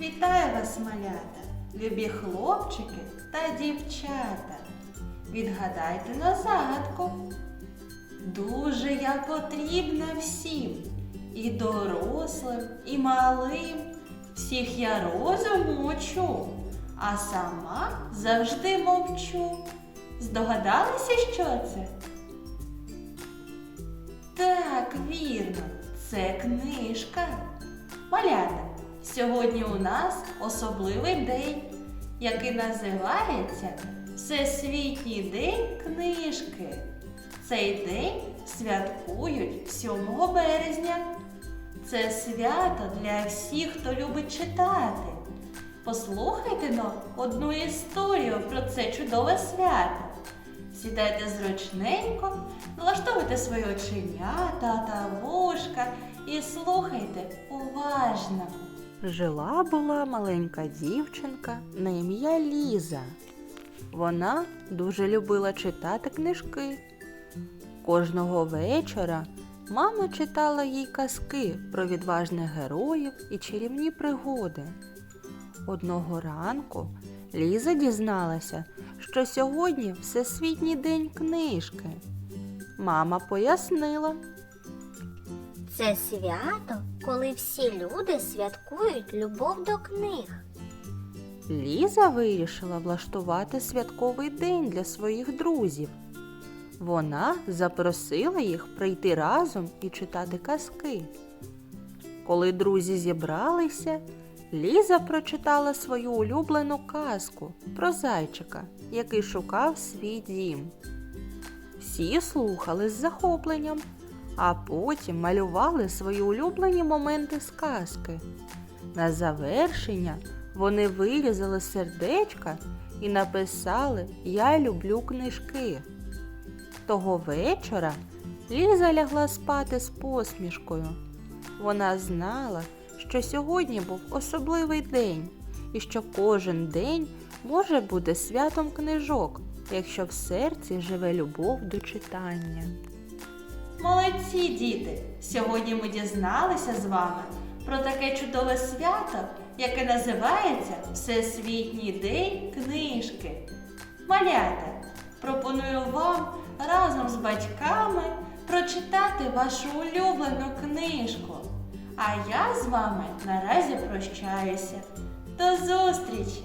Вітаю вас, малята, любі хлопчики та дівчата. Відгадайте на загадку. Дуже я потрібна всім, і дорослим, і малим. Всіх я розуму учу, а сама завжди мовчу. Здогадалися, що це? Так, вірно, це книжка. Малята, сьогодні у нас особливий день, який називається Всесвітній день книжки. Цей день святкують 7 березня. Це свято для всіх, хто любить читати. Послухайте но одну історію про це чудове свято. Сідайте зручненько, налаштовуйте свої оченята та вушка і слухайте уважно. Жила була маленька дівчинка на ім'я Ліза. Вона дуже любила читати книжки. Кожного вечора мама читала їй казки про відважних героїв і чарівні пригоди. Одного ранку Ліза дізналася, що сьогодні Всесвітній день книжки. Мама пояснила. Це свято, коли всі люди святкують любов до книг. Ліза вирішила влаштувати святковий день для своїх друзів. Вона запросила їх прийти разом і читати казки. Коли друзі зібралися, Ліза прочитала свою улюблену казку про зайчика, який шукав свій дім. Всі слухали з захопленням, а потім малювали свої улюблені моменти з казки. На завершення вони вирізали сердечка і написали Я люблю книжки. Того вечора Ліза лягла спати з посмішкою. Вона знала, що сьогодні був особливий день і що кожен день може бути святом книжок, якщо в серці живе любов до читання. Молодці, діти! Сьогодні ми дізналися з вами про таке чудове свято, яке називається Всесвітній день книжки. Малята, пропоную вам разом з батьками прочитати вашу улюблену книжку. А я з вами наразі прощаюся. До зустрічі!